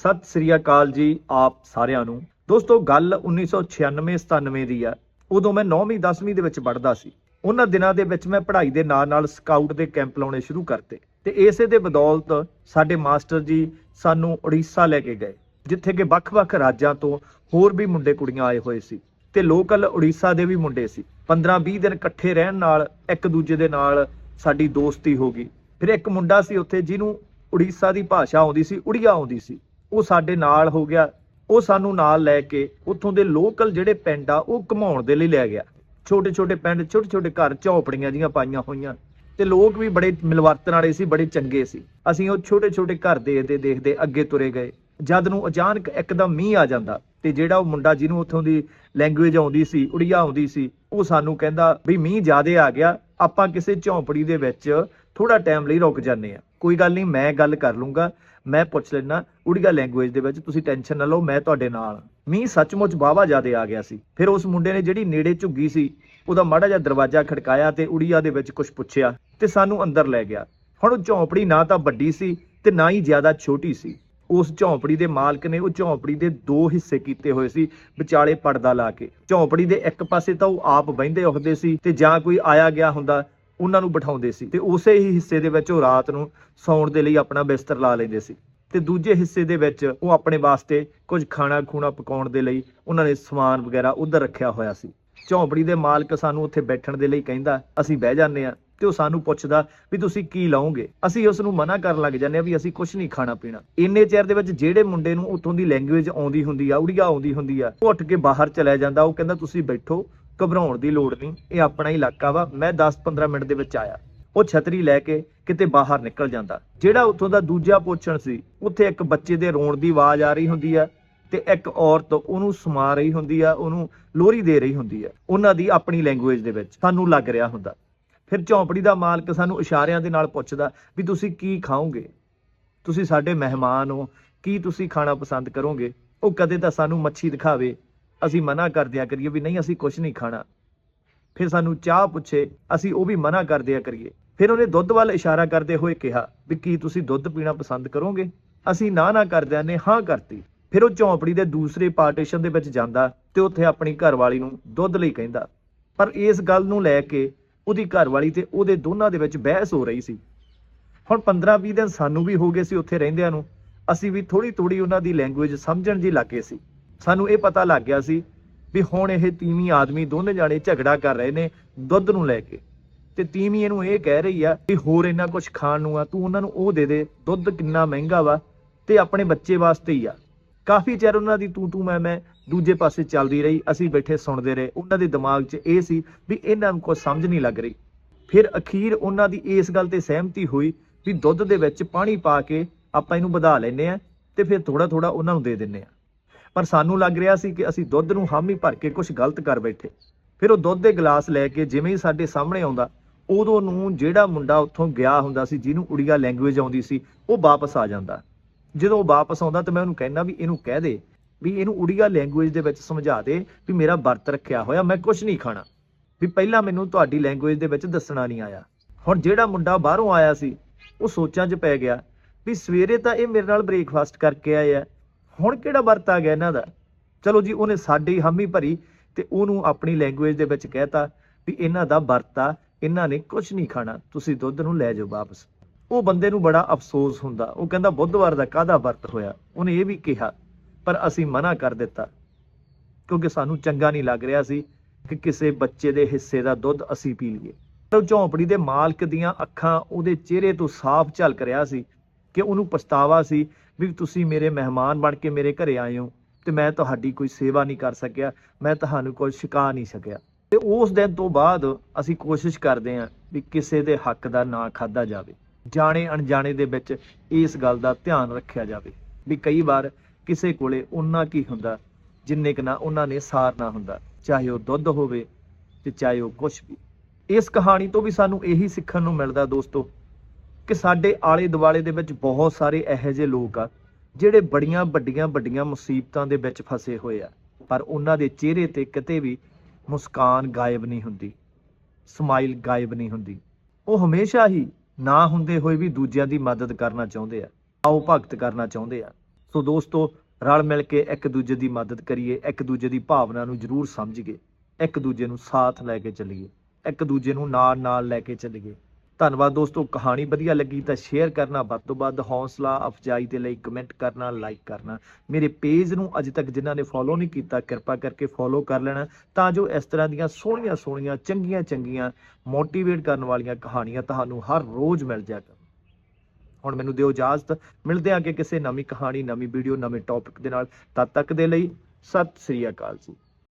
ਸਤਿ ਸ੍ਰੀ ਅਕਾਲ ਜੀ ਆਪ ਸਾਰਿਆਂ ਨੂੰ। ਦੋਸਤੋ, ਗੱਲ 1996-97 ਦੀ ਆ। ਉਦੋਂ ਮੈਂ 9ਵੀਂ 10ਵੀਂ ਦੇ ਵਿੱਚ ਪੜ੍ਹਦਾ ਸੀ। ਉਹਨਾਂ ਦਿਨਾਂ ਦੇ ਵਿੱਚ ਮੈਂ ਪੜ੍ਹਾਈ ਦੇ ਨਾਲ-ਨਾਲ ਸਕਾਊਟ ਦੇ ਕੈਂਪ ਲਾਉਣੇ ਸ਼ੁਰੂ ਕਰਤੇ। ਤੇ ਇਸੇ ਦੇ ਬਦੌਲਤ ਸਾਡੇ ਮਾਸਟਰ ਜੀ ਸਾਨੂੰ ਉੜੀਸਾ ਲੈ ਕੇ ਗਏ, ਜਿੱਥੇ ਕਿ ਵੱਖ-ਵੱਖ ਰਾਜਾਂ ਤੋਂ ਹੋਰ ਵੀ ਮੁੰਡੇ ਕੁੜੀਆਂ ਆਏ ਹੋਏ ਸੀ। ਤੇ ਲੋਕਲ ਉੜੀਸਾ ਦੇ ਵੀ ਮੁੰਡੇ ਸੀ। 15-20 ਦਿਨ ਇਕੱਠੇ ਰਹਿਣ ਨਾਲ ਇੱਕ ਦੂਜੇ ਦੇ ਨਾਲ ਸਾਡੀ ਦੋਸਤੀ ਹੋ ਗਈ। ਫਿਰ ਇੱਕ ਮੁੰਡਾ ਸੀ ਉੱਥੇ, ਜਿਹਨੂੰ ਉੜੀਸਾ ਦੀ ਭਾਸ਼ਾ ਆਉਂਦੀ ਸੀ, ਉੜੀਆ ਆਉਂਦੀ ਸੀ। ਉਹ ਸਾਡੇ ਨਾਲ ਹੋ ਗਿਆ, ਉਹ ਸਾਨੂੰ ਨਾਲ ਲੈ ਕੇ ਉੱਥੋਂ ਦੇ ਲੋਕਲ ਜਿਹੜੇ ਪਿੰਡ ਆ, ਉਹ ਘਮਾਉਣ ਦੇ ਲਈ ਲੈ ਗਿਆ। ਛੋਟੇ ਛੋਟੇ ਪਿੰਡ, ਛੋਟੇ ਛੋਟੇ ਘਰ ਝੌਪੜੀਆਂ ਜੀਆਂ ਪਾਈਆਂ ਹੋਈਆਂ। ਤੇ ਲੋਕ ਵੀ ਬੜੇ ਮਿਲਵਰਤਨ ਵਾਲੇ ਸੀ, ਬੜੇ ਚੰਗੇ ਸੀ। ਅਸੀਂ ਉਹ ਛੋਟੇ ਛੋਟੇ ਘਰ ਦੇਖਦੇ ਦੇਖਦੇ ਅੱਗੇ ਤੁਰੇ ਗਏ। ਜਦ ਨੂੰ ਅਚਾਨਕ ਇੱਕਦਮ ਮੀਂਹ ਆ ਜਾਂਦਾ ਤੇ ਜਿਹੜਾ ਉਹ ਮੁੰਡਾ ਜਿਹਨੂੰ ਉੱਥੋਂ ਦੀ ਲੈਂਗੁਏਜ ਆਉਂਦੀ ਸੀ, ਉੜੀਆ ਆਉਂਦੀ ਸੀ, ਉਹ ਸਾਨੂੰ ਕਹਿੰਦਾ ਵੀ ਮੀਂਹ ਜ਼ਿਆਦੇ ਆ ਗਿਆ, ਆਪਾਂ ਕਿਸੇ ਝੌਂਪੜੀ ਦੇ ਵਿੱਚ ਥੋੜਾ ਟਾਈਮ ਲਈ ਰੁਕ ਜਾਂਦੇ ਆ ਕੋਈ ਗੱਲ ਨਹੀਂ, ਮੈਂ ਗੱਲ ਕਰ ਲੂੰਗਾ, ਮੈਂ ਪੁੱਛ ਲੈਣਾ ਉੜੀਆ ਲੈਂਗੁਏਜ ਦੇ ਵਿੱਚ, ਤੁਸੀਂ ਟੈਨਸ਼ਨ ਨਾ ਲਓ, ਮੈਂ ਤੁਹਾਡੇ ਨਾਲ। ਮੀਂਹ ਸੱਚਮੁੱਚ ਬਾਵਾ ਜ਼ਿਆਦੇ ਆ ਗਿਆ ਸੀ। ਫਿਰ ਉਸ ਮੁੰਡੇ ਨੇ ਜਿਹੜੀ ਨੇੜੇ ਝੁੱਗੀ ਸੀ, ਉਹਦਾ ਮਾੜਾ ਜਿਹਾ ਦਰਵਾਜ਼ਾ ਖੜਕਾਇਆ ਤੇ ਉੜੀਆ ਦੇ ਵਿੱਚ ਕੁਝ ਪੁੱਛਿਆ ਤੇ ਸਾਨੂੰ ਅੰਦਰ ਲੈ ਗਿਆ। ਹੁਣ ਉਹ ਝੌਂਪੜੀ ਨਾ ਤਾਂ ਵੱਡੀ ਸੀ ਤੇ ਨਾ ਹੀ ਜ਼ਿਆਦਾ ਛੋਟੀ ਸੀ। ਉਸ ਝੌਂਪੜੀ ਦੇ ਮਾਲਕ ਨੇ ਉਹ ਝੌਂਪੜੀ ਦੇ ਦੋ ਹਿੱਸੇ ਕੀਤੇ ਹੋਏ ਸੀ, ਵਿਚਾਲੇ ਪਰਦਾ ਲਾ ਕੇ। ਝੌਂਪੜੀ ਦੇ ਇੱਕ ਪਾਸੇ ਤਾਂ ਉਹ ਆਪ ਬਹਿੰਦੇ ਉੱਠਦੇ ਸੀ ਤੇ ਜਾਂ ਕੋਈ ਆਇਆ ਗਿਆ ਹੁੰਦਾ ਉਹਨਾਂ ਨੂੰ ਬਿਠਾਉਂਦੇ ਸੀ ਤੇ ਉਸੇ ਹੀ ਹਿੱਸੇ ਦੇ ਵਿੱਚ ਉਹ ਰਾਤ ਨੂੰ ਸੌਣ ਦੇ ਲਈ ਆਪਣਾ ਬਿਸਤਰ ਲਾ ਲੈਂਦੇ ਸੀ ਤੇ ਦੂਜੇ ਹਿੱਸੇ ਦੇ ਵਿੱਚ ਉਹ ਆਪਣੇ ਵਾਸਤੇ ਕੁਝ ਖਾਣਾ ਖੂਣਾ ਪਕਾਉਣ ਦੇ ਲਈ ਉਹਨਾਂ ਨੇ ਸਮਾਨ ਵਗੈਰਾ ਉਧਰ ਰੱਖਿਆ ਹੋਇਆ ਸੀ। ਝੌਂਪੜੀ ਦੇ ਮਾਲਕ ਸਾਨੂੰ ਉੱਥੇ ਬੈਠਣ ਦੇ ਲਈ ਕਹਿੰਦਾ, ਅਸੀਂ ਬਹਿ ਜਾਂਦੇ ਆ ਤੇ ਉਹ ਸਾਨੂੰ ਪੁੱਛਦਾ, ਵੀ ਤੁਸੀਂ ਕੀ ਲਾਓਗੇ? ਅਸੀਂ ਉਸ ਨੂੰ ਮਨਾ ਕਰਨ ਲੱਗ ਜਾਂਦੇ ਆ ਵੀ ਅਸੀਂ ਕੁਝ ਨਹੀਂ ਖਾਣਾ ਪੀਣਾ। ਇੰਨੇ ਚਿਰ ਦੇ ਵਿੱਚ ਜਿਹੜੇ ਮੁੰਡੇ ਨੂੰ ਉਤੋਂ ਦੀ ਲੈਂਗੁਏਜ ਆਉਂਦੀ ਹੁੰਦੀ ਆ ਉੜੀਆ ਆਉਂਦੀ ਹੁੰਦੀ ਆ, ਉਹ ਉੱਠ ਕੇ ਬਾਹਰ ਚਲਾ ਜਾਂਦਾ, ਉਹ ਕਹਿੰਦਾ, ਤੁਸੀਂ ਬੈਠੋ ਘਬਰਾਉਣ ਦੀ ਲੋੜ ਨਹੀਂ, ਇਹ ਆਪਣਾ ਇਲਾਕਾ ਵਾ, ਮੈਂ 10-15 ਮਿੰਟ ਦੇ ਵਿੱਚ ਆਇਆ। ਉਹ ਛਤਰੀ ਲੈ ਕੇ ਕਿਤੇ ਬਾਹਰ ਨਿਕਲ ਜਾਂਦਾ। ਜਿਹੜਾ ਉੱਥੋਂ ਦਾ ਦੂਜਾ ਪੋਛਣ ਸੀ, ਉੱਥੇ ਇੱਕ ਬੱਚੇ ਦੇ ਰੋਣ ਦੀ ਆਵਾਜ਼ ਆ ਰਹੀ ਹੁੰਦੀ ਆ ਤੇ ਇੱਕ ਔਰਤ ਉਹਨੂੰ ਸਮਾ ਰਹੀ ਹੁੰਦੀ ਆ, ਉਹਨੂੰ ਲੋਰੀ ਦੇ ਰਹੀ ਹੁੰਦੀ ਆ, ਉਹਨਾਂ ਦੀ ਆਪਣੀ ਲੈਂਗੁਏਜ ਦੇ ਵਿੱਚ ਸਾਨੂੰ ਲੱਗ ਰਿਹਾ ਹੁੰਦਾ। ਫਿਰ ਝੌਂਪੜੀ ਦਾ ਮਾਲਕ ਸਾਨੂੰ ਇਸ਼ਾਰਿਆਂ ਦੇ ਨਾਲ ਪੁੱਛਦਾ ਵੀ ਤੁਸੀਂ ਕੀ ਖਾਓਗੇ? ਤੁਸੀਂ ਸਾਡੇ ਮਹਿਮਾਨ ਹੋ, ਕੀ ਤੁਸੀਂ ਖਾਣਾ ਪਸੰਦ ਕਰੋਗੇ? ਉਹ ਕਦੇ ਤਾਂ ਸਾਨੂੰ ਮੱਛੀ ਦਿਖਾਵੇ ਅਸੀਂ ਮਨਾ ਕਰ ਦਿਆ ਕਰੀਏ ਵੀ ਨਹੀਂ, ਅਸੀਂ ਕੁਝ ਨਹੀਂ ਖਾਣਾ। ਫਿਰ ਸਾਨੂੰ ਚਾਹ ਪੁੱਛੇ, ਅਸੀਂ ਉਹ ਵੀ ਮਨਾ ਕਰ ਦਿਆ ਕਰੀਏ। ਫਿਰ ਉਹਨੇ ਦੁੱਧ ਵੱਲ ਇਸ਼ਾਰਾ ਕਰਦੇ ਹੋਏ ਕਿਹਾ, ਵੀ ਕੀ ਤੁਸੀਂ ਦੁੱਧ ਪੀਣਾ ਪਸੰਦ ਕਰੋਗੇ? ਅਸੀਂ ਨਾ ਨਾ ਕਰਦਿਆਂ ਨੇ ਹਾਂ ਕਰਤੀ। ਫਿਰ ਉਹ ਝੌਂਪੜੀ ਦੇ ਦੂਸਰੇ ਪਾਰਟੀਸ਼ਨ ਦੇ ਵਿੱਚ ਜਾਂਦਾ ਤੇ ਉੱਥੇ ਆਪਣੀ ਘਰਵਾਲੀ ਨੂੰ ਦੁੱਧ ਲਈ ਕਹਿੰਦਾ। ਪਰ ਇਸ ਗੱਲ ਨੂੰ ਲੈ ਕੇ ਉਹਦੀ ਘਰਵਾਲੀ ਤੇ ਉਹਦੇ ਦੋਨਾਂ ਦੇ ਵਿੱਚ ਬਹਿਸ ਹੋ ਰਹੀ ਸੀ। ਹੁਣ 15-20 ਦਿਨ ਸਾਨੂੰ ਵੀ ਹੋ ਗਏ ਸੀ ਉੱਥੇ ਰਹਿੰਦਿਆਂ ਨੂੰ। ਅਸੀਂ ਵੀ ਥੋੜੀ ਥੋੜੀ ਉਹਨਾਂ ਦੀ ਲੈਂਗੁਏਜ ਸਮਝਣ ਜੀ ਲੱਗੇ ਸੀ। ਸਾਨੂੰ ਇਹ ਪਤਾ ਲੱਗ ਗਿਆ ਸੀ ਵੀ ਹੁਣ ਇਹ ਤੀਵੀਂ ਆਦਮੀ ਦੋਨੇ ਜਾਣੇ ਝਗੜਾ ਕਰ ਰਹੇ ਨੇ ਦੁੱਧ ਨੂੰ ਲੈ ਕੇ। ਤੇ ਤੀਵੀਂ ਇਹਨੂੰ ਇਹ ਕਹਿ ਰਹੀ ਆ ਵੀ ਹੋਰ ਇੰਨਾ ਕੁਝ ਖਾਣ ਨੂੰ ਆ, ਤੂੰ ਉਹਨਾਂ ਨੂੰ ਉਹ ਦੇ ਦੇ, ਦੁੱਧ ਕਿੰਨਾ ਮਹਿੰਗਾ ਵਾ ਤੇ ਆਪਣੇ ਬੱਚੇ ਵਾਸਤੇ ਹੀ ਆ। ਕਾਫੀ ਚਿਰ ਉਹਨਾਂ ਦੀ ਤੂੰ ਤੂੰ ਮੈਂ ਮੈਂ ਦੂਜੇ ਪਾਸੇ ਚੱਲਦੀ ਰਹੀ, ਅਸੀਂ ਬੈਠੇ ਸੁਣਦੇ ਰਹੇ। ਉਹਨਾਂ ਦੇ ਦਿਮਾਗ 'ਚ ਇਹ ਸੀ ਵੀ ਇਹਨਾਂ ਨੂੰ ਕੁਝ ਸਮਝ ਨਹੀਂ ਲੱਗ ਰਹੀ। ਫਿਰ ਅਖੀਰ ਉਹਨਾਂ ਦੀ ਇਸ ਗੱਲ ਤੇ ਸਹਿਮਤੀ ਹੋਈ ਵੀ ਦੁੱਧ ਦੇ ਵਿੱਚ ਪਾਣੀ ਪਾ ਕੇ ਆਪਾਂ ਇਹਨੂੰ ਵਧਾ ਲੈਨੇ ਆ ਤੇ ਫਿਰ ਥੋੜਾ ਥੋੜਾ ਉਹਨਾਂ ਨੂੰ ਦੇ ਦਿੰਨੇ ਆ। ਪਰ ਸਾਨੂੰ ਲੱਗ ਰਿਹਾ ਸੀ ਕਿ ਅਸੀਂ ਦੁੱਧ ਨੂੰ ਹਾਮੀ ਭਰ ਕੇ ਕੁਝ ਗਲਤ ਕਰ ਬੈਠੇ। ਫਿਰ ਉਹ ਦੁੱਧ ਦੇ ਗਲਾਸ ਲੈ ਕੇ ਜਿਵੇਂ ਹੀ ਸਾਡੇ ਸਾਹਮਣੇ ਆਉਂਦਾ, ਉਦੋਂ ਨੂੰ ਜਿਹੜਾ ਮੁੰਡਾ ਉੱਥੋਂ ਗਿਆ ਹੁੰਦਾ ਸੀ, ਜਿਹਨੂੰ ਉੜੀਆ ਲੈਂਗੁਏਜ ਆਉਂਦੀ ਸੀ, ਉਹ ਵਾਪਸ ਆ ਜਾਂਦਾ। ਜਦੋਂ ਉਹ ਵਾਪਸ ਆਉਂਦਾ ਤਾਂ ਮੈਂ ਉਹਨੂੰ ਕਹਿੰਦਾ ਵੀ ਇਹਨੂੰ ਕਹਿ ਦੇ ਵੀ ਇਹਨੂੰ ਉੜੀਆ ਲੈਂਗੁਏਜ ਦੇ ਵਿੱਚ ਸਮਝਾ ਦੇ ਵੀ ਮੇਰਾ ਵਰਤ ਰੱਖਿਆ ਹੋਇਆ, ਮੈਂ ਕੁਝ ਨਹੀਂ ਖਾਣਾ। ਵੀ ਪਹਿਲਾਂ ਮੈਨੂੰ ਤੁਹਾਡੀ ਲੈਂਗੁਏਜ ਦੇ ਵਿੱਚ ਦੱਸਣਾ ਨਹੀਂ ਆਇਆ। ਹੁਣ ਜਿਹੜਾ ਮੁੰਡਾ ਬਾਹਰੋਂ ਆਇਆ ਸੀ, ਉਹ ਸੋਚਾਂ 'ਚ ਪੈ ਗਿਆ ਵੀ ਸਵੇਰੇ ਤਾਂ ਇਹ ਮੇਰੇ ਨਾਲ ਬ੍ਰੇਕਫਾਸਟ ਕਰਕੇ ਆਏ ਆ। ਹੁਣ ਕਿਹੜਾ ਵਰਤ ਆ ਗਿਆ ਇਹਨਾਂ ਦਾ? ਚਲੋ ਜੀ, ਉਹਨੇ ਸਾਡੀ ਹਾਮੀ ਭਰੀ ਤੇ ਉਹਨੂੰ ਆਪਣੀ ਲੈਂਗੁਏਜ ਦੇ ਵਿੱਚ ਕਹਿਤਾ ਵੀ ਇਹਨਾਂ ਦਾ ਵਰਤਾ ਇਹਨਾਂ ਨੇ ਕੁਝ ਨਹੀਂ ਖਾਣਾ, ਤੁਸੀਂ ਦੁੱਧ ਨੂੰ ਲੈ ਜਾਓ ਵਾਪਸ। ਉਹ ਬੰਦੇ ਨੂੰ ਬੜਾ ਅਫਸੋਸ ਹੁੰਦਾ, ਉਹ ਕਹਿੰਦਾ ਬੁੱਧਵਾਰ ਦਾ ਕਾਹਦਾ ਵਰਤ ਹੋਇਆ? ਉਹਨੇ ਇਹ ਵੀ ਕਿਹਾ, ਪਰ ਅਸੀਂ ਮਨਾ ਕਰ ਦਿੱਤਾ, ਕਿਉਂਕਿ ਸਾਨੂੰ ਚੰਗਾ ਨਹੀਂ ਲੱਗ ਰਿਹਾ ਸੀ ਕਿ ਕਿਸੇ ਬੱਚੇ ਦੇ ਹਿੱਸੇ ਦਾ ਦੁੱਧ ਅਸੀਂ ਪੀ ਲਈਏ। ਉਹ ਝੌਂਪੜੀ ਦੇ ਮਾਲਕ ਦੀਆਂ ਅੱਖਾਂ ਉਹਦੇ ਚਿਹਰੇ ਤੋਂ ਸਾਫ਼ ਝਲਕ ਰਿਹਾ ਸੀ ਕਿ ਉਹਨੂੰ ਪਛਤਾਵਾ ਸੀ ਵੀ ਤੁਸੀਂ ਮੇਰੇ ਮਹਿਮਾਨ ਬਣ ਕੇ ਮੇਰੇ ਘਰੇ ਆਏ ਹੋ ਤੇ ਮੈਂ ਤੁਹਾਡੀ ਕੋਈ ਸੇਵਾ ਨਹੀਂ ਕਰ ਸਕਿਆ, ਮੈਂ ਤੁਹਾਨੂੰ ਕੋਈ ਛਕਾ ਨਹੀਂ ਸਕਿਆ। ਤੇ ਉਸ ਦਿਨ ਤੋਂ ਬਾਅਦ ਅਸੀਂ ਕੋਸ਼ਿਸ਼ ਕਰਦੇ ਹਾਂ ਵੀ ਕਿਸੇ ਦੇ ਹੱਕ ਦਾ ਨਾ ਖਾਦਾ ਜਾਵੇ। ਜਾਣੇ ਅਣਜਾਣੇ ਦੇ ਵਿੱਚ ਇਸ ਗੱਲ ਦਾ ਧਿਆਨ ਰੱਖਿਆ ਜਾਵੇ ਵੀ ਕਈ ਵਾਰ ਕਿਸੇ ਕੋਲੇ ਉਹਨਾਂ ਕੀ ਹੁੰਦਾ ਜਿੰਨੇ ਕੁ ਨਾ ਉਹਨਾਂ ਨੇ ਸਾਰਨਾ ਹੁੰਦਾ, ਚਾਹੇ ਉਹ ਦੁੱਧ ਹੋਵੇ ਤੇ ਚਾਹੇ ਉਹ ਕੁਝ ਵੀ। ਇਸ ਕਹਾਣੀ ਤੋਂ ਵੀ ਸਾਨੂੰ ਇਹੀ ਸਿੱਖਣ ਨੂੰ ਮਿਲਦਾ ਦੋਸਤੋ ਕਿ ਸਾਡੇ ਆਲੇ ਦੁਆਲੇ ਦੇ ਵਿੱਚ ਬਹੁਤ ਸਾਰੇ ਇਹੋ ਜਿਹੇ ਲੋਕ ਆ, ਜਿਹੜੇ ਬੜੀਆਂ ਵੱਡੀਆਂ ਵੱਡੀਆਂ ਮੁਸੀਬਤਾਂ ਦੇ ਵਿੱਚ ਫਸੇ ਹੋਏ ਆ, ਪਰ ਉਹਨਾਂ ਦੇ ਚਿਹਰੇ ਤੇ ਕਿਤੇ ਵੀ ਮੁਸਕਾਨ ਗਾਇਬ ਨਹੀਂ ਹੁੰਦੀ, ਸਮਾਈਲ ਗਾਇਬ ਨਹੀਂ ਹੁੰਦੀ। ਉਹ ਹਮੇਸ਼ਾ ਹੀ ਨਾ ਹੁੰਦੇ ਹੋਏ ਵੀ ਦੂਜਿਆਂ ਦੀ ਮਦਦ ਕਰਨਾ ਚਾਹੁੰਦੇ ਆ, ਆਓ ਭਗਤ ਕਰਨਾ ਚਾਹੁੰਦੇ ਆ। ਸੋ ਦੋਸਤੋ, ਰਲ ਮਿਲ ਕੇ ਇੱਕ ਦੂਜੇ ਦੀ ਮਦਦ ਕਰੀਏ, ਇੱਕ ਦੂਜੇ ਦੀ ਭਾਵਨਾ ਨੂੰ ਜ਼ਰੂਰ ਸਮਝੀਏ, ਇੱਕ ਦੂਜੇ ਨੂੰ ਸਾਥ ਲੈ ਕੇ ਚੱਲੀਏ, ਇੱਕ ਦੂਜੇ ਨੂੰ ਨਾਲ ਨਾਲ ਲੈ ਕੇ ਚੱਲੀਏ। ਧੰਨਵਾਦ ਦੋਸਤੋ, ਕਹਾਣੀ ਵਧੀਆ ਲੱਗੀ ਤਾਂ ਸ਼ੇਅਰ ਕਰਨਾ, ਵੱਧ ਤੋਂ ਵੱਧ ਹੌਸਲਾ, ਅਫਜਾਈ ਦੇ ਲਈ ਕਮੈਂਟ ਕਰਨਾ ਲਾਈਕ ਕਰਨਾ। ਮੇਰੇ ਪੇਜ ਨੂੰ ਅਜੇ ਤੱਕ ਜਿਨ੍ਹਾਂ ਨੇ ਫੋਲੋ ਨਹੀਂ ਕੀਤਾ, ਕਿਰਪਾ ਕਰਕੇ ਫੋਲੋ ਕਰ ਲੈਣਾ, ਤਾਂ ਜੋ ਇਸ ਤਰ੍ਹਾਂ ਦੀਆਂ ਸੋਹਣੀਆਂ ਸੋਹਣੀਆਂ, ਚੰਗੀਆਂ ਚੰਗੀਆਂ ਮੋਟੀਵੇਟ ਕਰਨ ਵਾਲੀਆਂ ਕਹਾਣੀਆਂ ਤੁਹਾਨੂੰ ਹਰ ਰੋਜ਼ ਮਿਲ ਜਾਇਆ ਹੁਣ ਮੈਨੂੰ ਦਿਓ ਇਜਾਜ਼ਤ, ਮਿਲਦੇ ਹਾਂ ਕਿ ਕਿਸੇ ਨਵੀਂ ਕਹਾਣੀ, ਨਵੀਂ ਵੀਡੀਓ ਨਵੇਂ ਟੌਪਿਕ ਦੇ ਨਾਲ। ਤਦ ਤੱਕ ਦੇ ਲਈ ਸਤਿ ਸ੍ਰੀ ਅਕਾਲ ਜੀ।